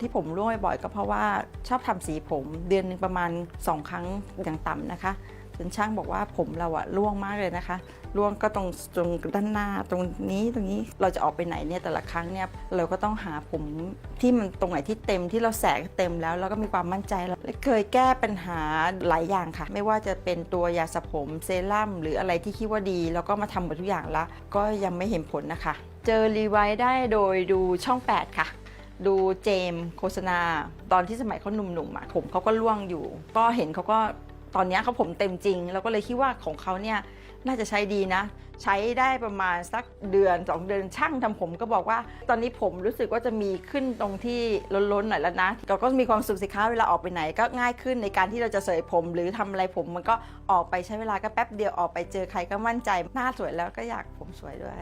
ที่ผมร่วงบ่อยๆก็เพราะว่าชอบทำสีผม เดือนหนึ่งประมาณ 2 ครั้งอย่างต่ำนะคะจนช่างบอกว่าผมเราอะร่วงมากเลยนะคะ ร่วงก็ตรงตรงด้านหน้าตรงนี้ตรงนี้เราจะออกไปไหนเนี่ยแต่ละครั้งเนี่ยเราก็ต้องหาผมที่มันตรงไหนที่เต็มที่เราแสกเต็มแล้วเราก็มีความมั่นใจแล้วเคยแก้ปัญหาหลายอย่างค่ะ ไม่ว่าจะเป็นตัวยาสระผมเซรั่มหรืออะไรที่คิดว่าดี แล้วก็มาทำหมดทุกอย่างแล้วก็ยังไม่เห็นผลนะคะ เจอรีไวท์ได้โดยดูช่อง 8 ค่ะ ดูเจมส์โฆษณา ตอนที่สมัยเขาหนุ่มๆอะผมเขาก็ล่วงอยู่ ก็เห็นเขาก็ตอนนี้เขาผมเต็มจริง แล้วก็เลยคิดว่าของเขาเนี่ยน่าจะใช้ดีนะ ใช้ได้ประมาณสักเดือน 2 เดือนช่างทำผมก็บอกว่า ตอนนี้ผมรู้สึกว่าจะมีขึ้นตรงที่ล้นๆหน่อยแล้วนะเราก็มีความสุขสิคะเวลาออกไปไหน ก็ง่ายขึ้นในการที่เราจะเสยผม หรือทำอะไรผมมันก็ออกไปใช้เวลาก็แป๊บเดียวออกไปเจอใครก็มั่นใจหน้าสวยแล้วก็อยากผมสวยด้วย